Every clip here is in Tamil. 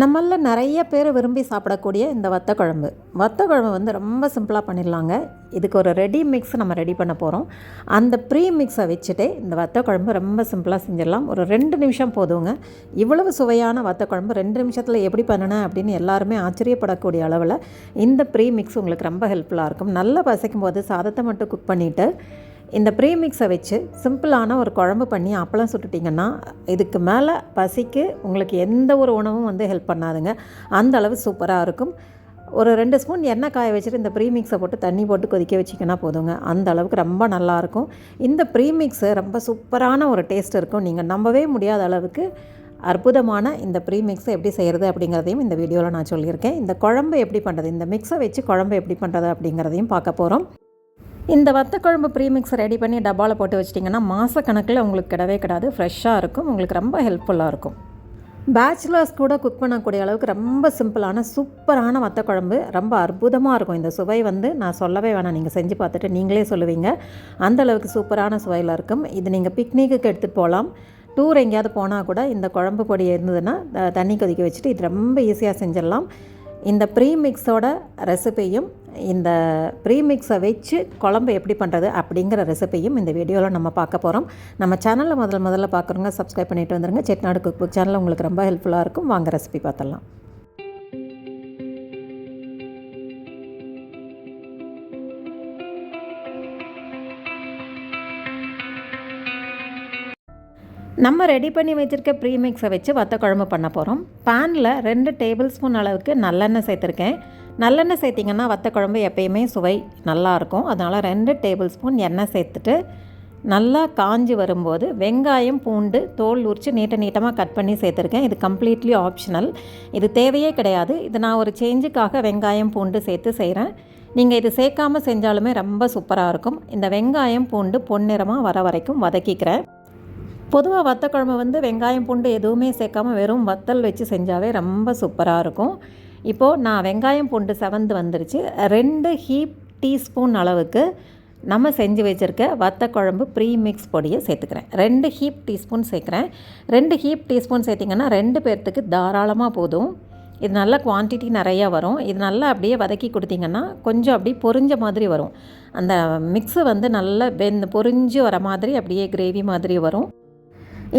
நம்மளில் நிறைய பேர் விரும்பி சாப்பிடக்கூடிய இந்த வத்த குழம்பு. வத்த குழம்பு வந்து ரொம்ப சிம்பிளாக பண்ணிடலாங்க. இதுக்கு ஒரு ரெடி மிக்ஸ் நம்ம ரெடி பண்ண போகிறோம் அந்த ப்ரீ மிக்ஸை வச்சுட்டு இந்த வத்த குழம்பு ரொம்ப சிம்பிளாக செஞ்சிடலாம். ஒரு ரெண்டு நிமிஷம் போதுங்க. இவ்வளவு சுவையான வத்த குழம்பு ரெண்டு நிமிஷத்தில் எப்படி பண்ணினேன் அப்படின்னு எல்லாருமே ஆச்சரியப்படக்கூடிய அளவில் இந்த ப்ரீ மிக்ஸ் உங்களுக்கு ரொம்ப ஹெல்ப்ஃபுல்லாக இருக்கும். நல்லா பசைக்கும் போது சாதத்தை மட்டும் குக் பண்ணிவிட்டு இந்த ப்ரீமிக்ஸை வச்சு சிம்பிளான ஒரு குழம்பு பண்ணி அப்பளம் சுட்டுட்டிங்கன்னா இதுக்கு மேலே பசிக்கு உங்களுக்கு எந்த ஒரு உணவும் வந்து ஹெல்ப் பண்ணாதுங்க. அந்த அளவு சூப்பராக இருக்கும். ஒரு ரெண்டு ஸ்பூன் எண்ணெய் காய வச்சுட்டு இந்த ப்ரீமிக்ஸை போட்டு தண்ணி போட்டு கொதிக்க வச்சிங்கன்னா போதுங்க. அந்த அளவுக்கு ரொம்ப நல்லாயிருக்கும் இந்த ப்ரீமிக்ஸு ரொம்ப சூப்பரான ஒரு டேஸ்ட் இருக்கும். நீங்கள் நம்பவே முடியாத அளவுக்கு அற்புதமான இந்த ப்ரீமிக்ஸை எப்படி செய்கிறது அப்படிங்கிறதையும் இந்த வீடியோவில் நான் சொல்லியிருக்கேன். இந்த குழம்பு எப்படி பண்ணுறது இந்த மிக்ஸை வச்சு குழம்பு எப்படி பண்ணுறது அப்படிங்கிறதையும் பார்க்க போகிறோம் இந்த வத்தக்குழம்பு ப்ரீமிக்ஸ் ரெடி பண்ணி டப்பாவில் போட்டு வச்சிட்டிங்கன்னா மாதக்கணக்கில் உங்களுக்கு கிடவே கிடாது. ஃப்ரெஷ்ஷாக இருக்கும். உங்களுக்கு ரொம்ப ஹெல்ப்ஃபுல்லாக இருக்கும். பேச்சுலர்ஸ் கூட குக் பண்ணக்கூடிய அளவுக்கு ரொம்ப சிம்பிளான சூப்பரான வத்தக்குழம்பு. ரொம்ப அற்புதமாக இருக்கும். இந்த சுவை வந்து நான் சொல்லவே வேணாம். நீங்கள் செஞ்சு பார்த்துட்டு நீங்களே சொல்லுவீங்க. அந்த அளவுக்கு சூப்பரான சுவையில் இருக்கும். இது நீங்கள் பிக்னிக்கு எடுத்துகிட்டு போகலாம். டூர் எங்கேயாவது போனால் கூட இந்த குழம்பு பொடி இருந்ததுன்னா தண்ணி கொதிக்க வச்சுட்டு இது ரொம்ப ஈஸியாக செஞ்சிடலாம். இந்த ப்ரீமிக்ஸோட ரெசிபியும் இந்த ப்ரீமிக்ஸை வச்சு குழம்பு எப்படி பண்ணுறது அப்படிங்கிற ரெசிபியும் இந்த வீடியோவில் நம்ம பார்க்க போகிறோம் நம்ம சேனலில் முதல் முதல்ல பார்க்குறவங்க சப்ஸ்கிரைப் பண்ணிட்டு வந்துருங்க. செட்நாடு குக் புக் சேனல் உங்களுக்கு ரொம்ப ஹெல்ப்ஃபுல்லாக இருக்கும். வாங்க ரெசிபி பார்த்துடலாம். நம்ம ரெடி பண்ணி வச்சுருக்க ப்ரீமிக்ஸை வச்சு வத்த குழம்பு பண்ண போகிறோம் பேனில் ரெண்டு டேபிள் ஸ்பூன் அளவுக்கு நல்லெண்ணெய் சேர்த்துருக்கேன். நல்லெண்ணெய் சேர்த்திங்கன்னா வத்த குழம்பு எப்பயுமே சுவை நல்லாயிருக்கும் அதனால் ரெண்டு டேபிள் ஸ்பூன் எண்ணெய் சேர்த்துட்டு நல்லா காஞ்சி வரும்போது வெங்காயம் பூண்டு தோல் உரித்து நீட்ட நீட்டமாக கட் பண்ணி சேர்த்துருக்கேன். இது கம்ப்ளீட்லி ஆப்ஷனல் இது தேவையே கிடையாது. இது நான் ஒரு சேஞ்சுக்காக வெங்காயம் பூண்டு சேர்த்து செய்கிறேன் நீங்கள் இது சேர்க்காம செஞ்சாலுமே ரொம்ப சூப்பராக இருக்கும். இந்த வெங்காயம் பூண்டு பொன்னிறமாக வர வரைக்கும் வதக்கிக்கிறேன். பொதுவாக வத்த குழம்பு வந்து வெங்காயம் பூண்டு எதுவுமே சேர்க்காம வெறும் வத்தல் வச்சு செஞ்சாவே ரொம்ப சூப்பராக இருக்கும். இப்போது நான் வெங்காயம் பூண்டு செவந்து வந்துருச்சு. ரெண்டு ஹீப் டீஸ்பூன் அளவுக்கு நம்ம செஞ்சு வச்சுருக்க வத்தக்குழம்பு ப்ரீ மிக்ஸ் பொடியை சேர்த்துக்கிறேன். ரெண்டு ஹீப் டீஸ்பூன் சேர்க்குறேன். ரெண்டு ஹீப் டீஸ்பூன் சேர்த்திங்கன்னா ரெண்டு பேர்த்துக்கு தாராளமாக போதும். இது நல்ல குவான்டிட்டி நிறையா வரும். இது நல்லா அப்படியே வதக்கி கொடுத்தீங்கன்னா கொஞ்சம் அப்படியே பொரிஞ்ச மாதிரி வரும். அந்த மிக்ஸு வந்து நல்லா வெந்து பொரிஞ்சு வர மாதிரி அப்படியே கிரேவி மாதிரி வரும்.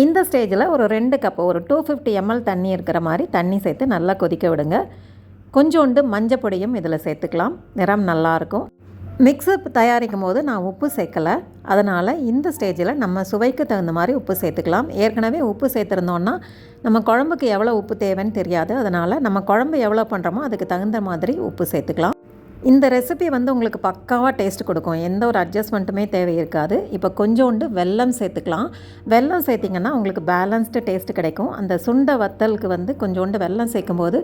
இந்த ஸ்டேஜில் ஒரு ரெண்டு கப்பு ஒரு டூ ஃபிஃப்டி எம்எல் தண்ணி இருக்கிற மாதிரி தண்ணி சேர்த்து நல்லா கொதிக்க விடுங்க. கொஞ்சோண்டு மஞ்சள் பொடியும் இதில் சேர்த்துக்கலாம். நிறம் நல்லாயிருக்கும் மிக்ஸு தயாரிக்கும் போது நான் உப்பு சேர்க்கலை. அதனால் இந்த ஸ்டேஜில் நம்ம சுவைக்கு தகுந்த மாதிரி உப்பு சேர்த்துக்கலாம். ஏற்கனவே உப்பு சேர்த்துருந்தோன்னா நம்ம குழம்புக்கு எவ்வளோ உப்பு தேவைன்னு தெரியாது. அதனால் நம்ம குழம்பு எவ்வளோ பண்ணுறோமோ அதுக்கு தகுந்த மாதிரி உப்பு சேர்த்துக்கலாம். இந்த ரெசிபி வந்து உங்களுக்கு பக்காவாக டேஸ்ட் கொடுக்கும். எந்த ஒரு அட்ஜஸ்ட்மெண்ட்டுமே தேவை இருக்காது. இப்போ கொஞ்சோண்டு வெல்லம் சேர்த்துக்கலாம். வெல்லம் சேர்த்திங்கன்னா உங்களுக்கு பேலன்ஸ்டு டேஸ்ட் கிடைக்கும். அந்த சுண்ட வத்தலுக்கு வந்து கொஞ்சோண்டு வெல்லம் சேர்க்கும்போது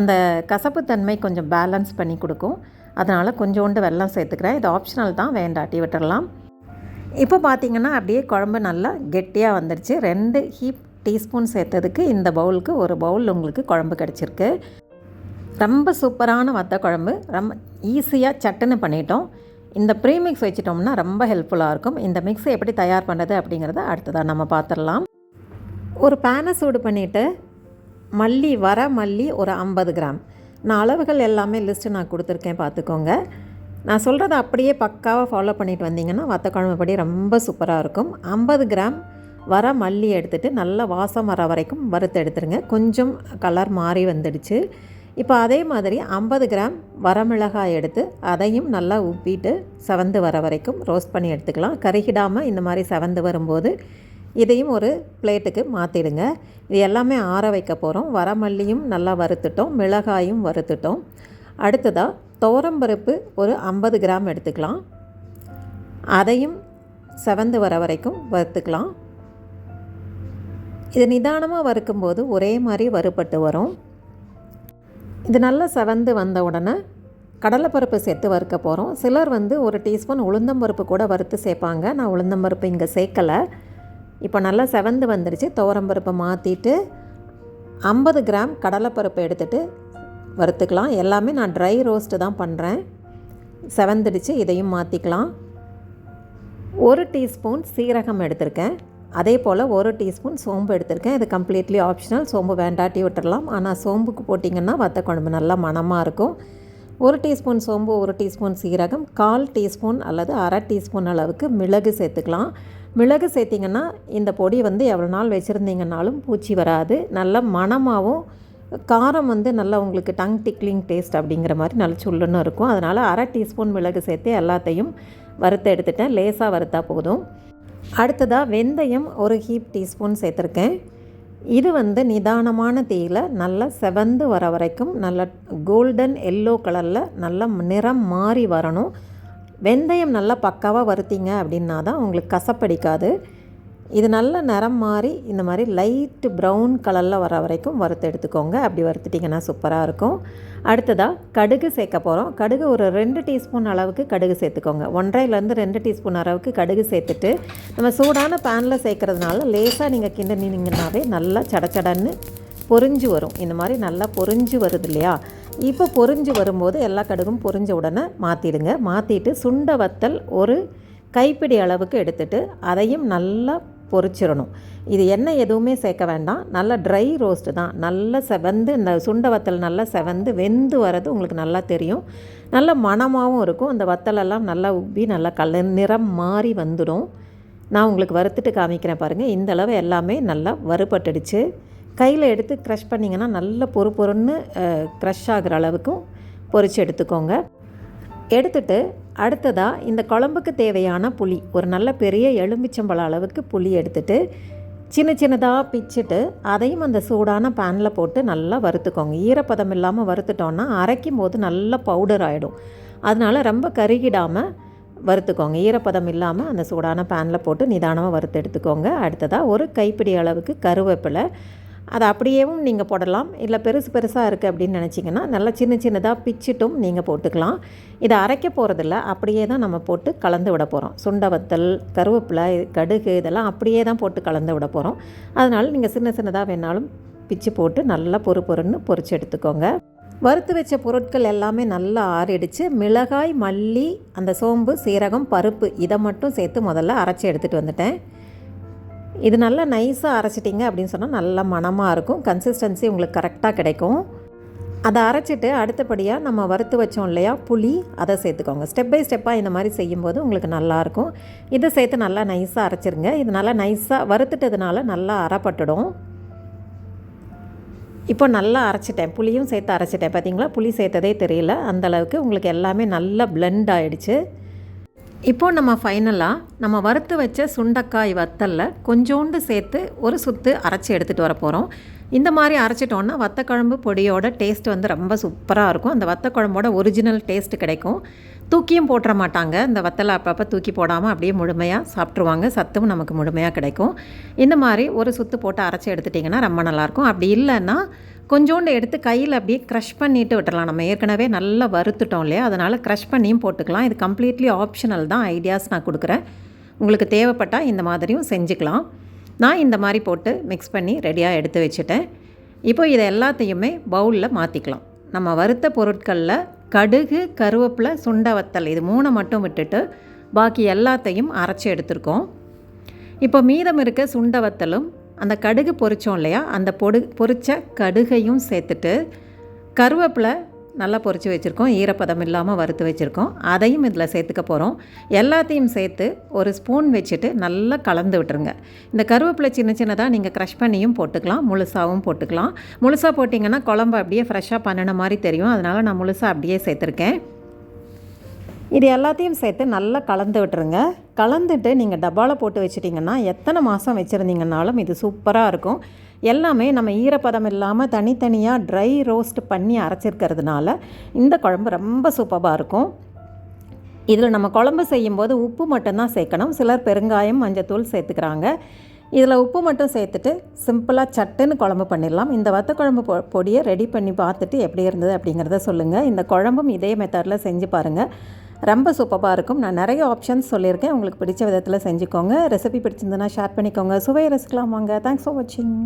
அந்த கசப்புத்தன்மை கொஞ்சம் பேலன்ஸ் பண்ணி கொடுக்கும். அதனால் கொஞ்சோண்டு வெல்லம் சேர்த்துக்கிறேன். இது ஆப்ஷனல் தான். வேண்டாட்டி விட்டுறலாம். இப்போ பார்த்தீங்கன்னா அப்படியே குழம்பு நல்லா கெட்டியாக வந்துடுச்சு. ரெண்டு ஹீப் டீஸ்பூன் சேர்த்ததுக்கு இந்த பவுலுக்கு ஒரு பவுல் உங்களுக்கு குழம்பு கிடச்சிருக்கு. ரொம்ப சூப்பரான வத்த குழம்பு. ரொம்ப ஈஸியாக சட்டுன்னு பண்ணிட்டோம். இந்த ப்ரீமிக்ஸ் வச்சிட்டோம்னா ரொம்ப ஹெல்ப்ஃபுல்லாக இருக்கும். இந்த மிக்ஸை எப்படி தயார் பண்ணுறது அப்படிங்கிறத அடுத்ததாக நம்ம பார்த்துடலாம் ஒரு பேனை சூடு பண்ணிவிட்டு மல்லி வர மல்லி ஒரு ஐம்பது கிராம். நான் அளவுகள் எல்லாமே லிஸ்ட்டு நான் கொடுத்துருக்கேன் பார்த்துக்கோங்க. நான் சொல்கிறத அப்படியே பக்காவாக ஃபாலோ பண்ணிட்டு வந்தீங்கன்னா வத்தக்குழம்பு படி ரொம்ப சூப்பராக இருக்கும். ஐம்பது கிராம் வர மல்லி எடுத்துகிட்டு நல்லா வாசம் வர வரைக்கும் வறுத்து எடுத்துருங்க. கொஞ்சம் கலர் மாறி வந்துடுச்சு. இப்போ அதே மாதிரி ஐம்பது கிராம் வரமிளகாய் எடுத்து அதையும் நல்லா உப்பிட்டு செவந்து வர வரைக்கும் ரோஸ்ட் பண்ணி எடுத்துக்கலாம். கருகிடாமல் இந்த மாதிரி செவந்து வரும்போது இதையும் ஒரு பிளேட்டுக்கு மாற்றிடுங்க இது எல்லாமே ஆற வைக்க போகிறோம் வரமல்லியும் நல்லா வறுத்துட்டோம். மிளகாயும் வறுத்துட்டோம். அடுத்ததாக தோரம்பருப்பு ஒரு ஐம்பது கிராம் எடுத்துக்கலாம். அதையும் செவந்து வர வரைக்கும் வறுத்துக்கலாம். இது நிதானமாக வறுக்கும்போது ஒரே மாதிரி வறுபட்டு வரும். இது நல்லா செவந்து வந்த உடனே கடலைப்பருப்பு சேர்த்து வறுக்க போகிறோம் சிலர் வந்து ஒரு டீஸ்பூன் உளுந்தம்பருப்பு கூட வறுத்து சேர்ப்பாங்க. நான் உளுந்தம்பருப்பு இங்கே சேர்க்கலை. இப்போ நல்லா செவந்து வந்துடுச்சு துவரம்பருப்பை மாற்றிட்டு ஐம்பது கிராம் கடலைப்பருப்பு எடுத்துகிட்டு வறுத்துக்கலாம். எல்லாமே நான் ட்ரை ரோஸ்ட்டு தான் பண்ணுறேன் செவந்துடுச்சு. இதையும் மாற்றிக்கலாம் ஒரு டீஸ்பூன் சீரகம் எடுத்திருக்கேன். அதே போல் ஒரு டீஸ்பூன் சோம்பு எடுத்திருக்கேன். இது கம்ப்ளீட்லி ஆப்ஷனல் சோம்பு வேண்டாட்டி விட்டுறலாம். ஆனால் சோம்புக்கு போட்டிங்கன்னா வத்த குழம்பு நல்லா மணமாக இருக்கும். ஒரு டீஸ்பூன் சோம்பு ஒரு டீஸ்பூன் சீரகம் கால் டீஸ்பூன் அல்லது அரை டீஸ்பூன் அளவுக்கு மிளகு சேர்த்துக்கலாம். மிளகு சேர்த்திங்கன்னா இந்த பொடி வந்து எவ்வளோ நாள் வச்சுருந்தீங்கன்னாலும் பூச்சி வராது. நல்ல மணமாகவும் காரம் வந்து நல்லா உங்களுக்கு டங் டிக்லிங் டேஸ்ட் அப்படிங்கிற மாதிரி நல்ல சுள்ளுன்னு இருக்கும். அதனால் அரை டீஸ்பூன் மிளகு சேர்த்து எல்லாத்தையும் வறுத்து எடுத்துட்டேன். லேசாக வறுத்தா போதும். அடுத்ததாக வெந்தயம் ஒரு ஹீப் டீஸ்பூன் சேர்த்துருக்கேன். இது வந்து நிதானமான தீயில் நல்லா செவந்து வர வரைக்கும் நல்ல கோல்டன் எல்லோ கலரில் நல்லா நிறம் மாறி வரணும். வெந்தயம் நல்லா பக்காவாக வருத்திங்க அப்படின்னா தான் உங்களுக்கு கசப்படிக்காது. இது நல்ல நிறம் மாறி இந்த மாதிரி லைட்டு ப்ரௌன் கலரில் வர வரைக்கும் வறுத்து எடுத்துக்கோங்க. அப்படி வறுத்துட்டிங்கன்னா சூப்பராக இருக்கும். அடுத்ததாக கடுகு சேர்க்க போகிறோம் கடுகு ஒரு ரெண்டு டீஸ்பூன் அளவுக்கு கடுகு சேர்த்துக்கோங்க. ஒன்றரைலேருந்து ரெண்டு டீஸ்பூன் அளவுக்கு கடுகு சேர்த்துட்டு நம்ம சூடான பேனில் சேர்க்குறதுனால லேசாக நீங்கள் கிண்டினீங்கன்னாவே நல்லா சடச்சடன்னு பொரிஞ்சு வரும். இந்த மாதிரி நல்லா பொரிஞ்சு வருது இல்லையா? இப்போ பொரிஞ்சு வரும்போது எல்லா கடுகும் பொரிஞ்ச உடனே மாற்றிடுங்க மாற்றிட்டு சுண்ட வத்தல் ஒரு கைப்பிடி அளவுக்கு எடுத்துட்டு அதையும் நல்லா பொரிச்சிடணும் இது எண்ணெய் எதுவுமே சேர்க்க வேண்டாம். நல்ல ட்ரை ரோஸ்ட்டு தான். நல்லா செவந்து இந்த சுண்ட வத்தல் நல்லா செவந்து வெந்து வர்றது உங்களுக்கு நல்லா தெரியும். நல்ல மணமாகவும் இருக்கும். அந்த வத்தலெல்லாம் நல்லா உப்பி நல்லா கலர் நிறம் மாறி வந்துடும். நான் உங்களுக்கு வறுத்துட்டு காமிக்கிறேன் பாருங்கள் இந்த அளவு எல்லாமே நல்லா வறுபட்டுடுச்சு. கையில் எடுத்து க்ரஷ் பண்ணிங்கன்னா நல்ல பொறு பொறுன்னு க்ரஷ் ஆகிற அளவுக்கும் பொரித்து எடுத்துக்கோங்க. எடுத்துட்டு அடுத்ததாக இந்த குழம்புக்கு தேவையான புளி ஒரு நல்ல பெரிய எலும்பிச்சம்பழ அளவுக்கு புளி எடுத்துட்டு சின்ன சின்னதாக பிச்சுட்டு அதையும் அந்த சூடான பேனில் போட்டு நல்லா வறுத்துக்கோங்க. ஈரப்பதம் இல்லாமல் வறுத்துட்டோன்னா அரைக்கும் போது நல்லா பவுடர் ஆகிடும் அதனால் ரொம்ப கருகிடாமல் வறுத்துக்கோங்க. ஈரப்பதம் இல்லாமல் அந்த சூடான பேனில் போட்டு நிதானமாக வறுத்து எடுத்துக்கோங்க. அடுத்ததாக ஒரு கைப்பிடி அளவுக்கு கருவேப்பிலை அதை அப்படியேவும் நீங்கள் போடலாம். இல்லை பெருசு பெருசாக இருக்குது அப்படின்னு நினச்சிங்கன்னா நல்லா சின்ன சின்னதாக பிச்சிட்டும் நீங்கள் போட்டுக்கலாம். இதை அரைக்க போகிறதில்ல அப்படியே தான் நம்ம போட்டு கலந்து விட போகிறோம் சுண்டவத்தல் கருவேப்பிலை கடுகு இதெல்லாம் அப்படியே தான் போட்டு கலந்து விட போகிறோம் அதனால் நீங்கள் சின்ன சின்னதாக வேணாலும் பிச்சு போட்டு நல்லா பொறு பொறுன்னு பொறிச்சு எடுத்துக்கோங்க. வறுத்து வச்ச பொருட்கள் எல்லாமே நல்லா ஆறிடுச்சு. மிளகாய் மல்லி அந்த சோம்பு சீரகம் பருப்பு இதை மட்டும் சேர்த்து முதல்ல அரைச்சி எடுத்துகிட்டு வந்துட்டேன். இது நல்லா நைஸாக அரைச்சிட்டிங்க அப்படின்னு சொன்னால் நல்ல மனமாக இருக்கும். கன்சிஸ்டன்சி உங்களுக்கு கரெக்டாக கிடைக்கும். அதை அரைச்சிட்டு அடுத்தபடியாக நம்ம வறுத்து வச்சோம் இல்லையா புளி அதை சேர்த்துக்கோங்க. ஸ்டெப் பை ஸ்டெப்பாக இந்த மாதிரி செய்யும்போது உங்களுக்கு நல்லாயிருக்கும் இதை சேர்த்து நல்லா நைஸாக அரைச்சிருங்க. இது நல்லா நைஸாக வறுத்துட்டதுனால நல்லா அரைப்பட்டுடும். இப்போ நல்லா அரைச்சிட்டேன். புளியும் சேர்த்து அரைச்சிட்டேன். பார்த்தீங்களா புளி சேர்த்ததே தெரியல. அந்தளவுக்கு உங்களுக்கு எல்லாமே நல்லா பிளெண்ட் ஆகிடுச்சு இப்போது நம்ம ஃபைனலாக நம்ம வறுத்து வச்ச சுண்டக்காய் வத்தலில் கொஞ்சோண்டு சேர்த்து ஒரு சுத்து அரைச்சி எடுத்துகிட்டு வர போகிறோம் இந்த மாதிரி அரைச்சிட்டோன்னா வத்தக்குழம்பு பொடியோட டேஸ்ட் வந்து ரொம்ப சூப்பராக இருக்கும். அந்த வத்தக்குழம்போட ஒரிஜினல் டேஸ்ட் கிடைக்கும். தூக்கியும் போட்டுற மாட்டாங்க. இந்த வத்தலை அப்பப்போ தூக்கி போடாமல் அப்படியே முழுமையாக சாப்பிட்ருவாங்க சத்தும் நமக்கு முழுமையாக கிடைக்கும். இந்த மாதிரி ஒரு சுத்து போட்டு அரைச்சி எடுத்துட்டிங்கன்னா ரொம்ப நல்லாயிருக்கும். அப்படி இல்லைன்னா கொஞ்சோண்டு எடுத்து கையில் அப்படியே க்ரஷ் பண்ணிவிட்டு விட்டுறலாம். நம்ம ஏற்கனவே நல்லா வறுத்துட்டோம் இல்லையா? அதனால் க்ரஷ் பண்ணியும் போட்டுக்கலாம். இது கம்ப்ளீட்லி ஆப்ஷனல் தான். ஐடியாஸ் நான் கொடுக்குறேன். உங்களுக்கு தேவைப்பட்டால் இந்த மாதிரியும் செஞ்சுக்கலாம். நான் இந்த மாதிரி போட்டு மிக்ஸ் பண்ணி ரெடியாக எடுத்து வச்சுட்டேன். இப்போ இதை எல்லாத்தையுமே பவுலில் மாற்றிக்கலாம் நம்ம வறுத்த பொருட்களில் கடுகு கருவேப்பிலை சுண்ட வத்தல் இது மூணை மட்டும் விட்டுட்டு பாக்கி எல்லாத்தையும் அரைச்சி எடுத்துருக்கோம். இப்போ மீதம் இருக்க சுண்ட வத்தலும் அந்த கடுகு பொரித்தோம் இல்லையா அந்த பொடு பொரித்த கடுகையும் சேர்த்துட்டு கருவேப்பிலை நல்லா பொறிச்சு வச்சுருக்கோம். ஈரப்பதம் இல்லாமல் வறுத்து வச்சுருக்கோம். அதையும் இதில் சேர்த்துக்க போகிறோம் எல்லாத்தையும் சேர்த்து ஒரு ஸ்பூன் வச்சுட்டு நல்லா கலந்து விட்டுருங்க. இந்த கருவேப்பிலை சின்ன சின்னதாக நீங்கள் க்ரஷ் பண்ணியும் போட்டுக்கலாம். முழுசாகவும் போட்டுக்கலாம். முழுசாக போட்டிங்கன்னா குழம்பு அப்படியே ஃப்ரெஷ்ஷாக பண்ணின மாதிரி தெரியும். அதனால் நான் முழுசாக அப்படியே சேர்த்துருக்கேன். இது எல்லாத்தையும் சேர்த்து நல்லா கலந்து விட்டுருங்க. கலந்துட்டு நீங்கள் டப்பாவில் போட்டு வச்சிட்டிங்கன்னா எத்தனை மாதம் வச்சுருந்தீங்கன்னாலும் இது சூப்பராக இருக்கும். எல்லாமே நம்ம ஈரப்பதம் இல்லாமல் தனித்தனியாக ட்ரை ரோஸ்ட் பண்ணி அரைச்சிருக்கிறதுனால இந்த குழம்பு ரொம்ப சூப்பராக இருக்கும். இதில் நம்ம குழம்பு செய்யும்போது உப்பு மட்டும்தான் சேர்க்கணும். சிலர் பெருங்காயம் மஞ்சத்தூள் சேர்த்துக்கிறாங்க. இதில் உப்பு மட்டும் சேர்த்துட்டு சிம்பிளாக சட்டுன்னு குழம்பு பண்ணிடலாம். இந்த வத்த குழம்பு பொ பொடியை ரெடி பண்ணி பார்த்துட்டு எப்படி இருந்தது அப்படிங்கிறத சொல்லுங்கள் இந்த குழம்பும் இதே மெத்தடில் செஞ்சு பாருங்கள் ரொம்ப சூப்பராக இருக்கும். நான் நிறைய ஆப்ஷன்ஸ் சொல்லியிருக்கேன். உங்களுக்கு பிடிச்ச விதத்தில் செஞ்சுக்கோங்க. ரெசிபி பிடிச்சிருந்ததுன்னா ஷேர் பண்ணிக்கோங்க. சுவையை ரசிக்கலாம் வாங்க. தேங்க்ஸ் ஃபார் வாட்சிங்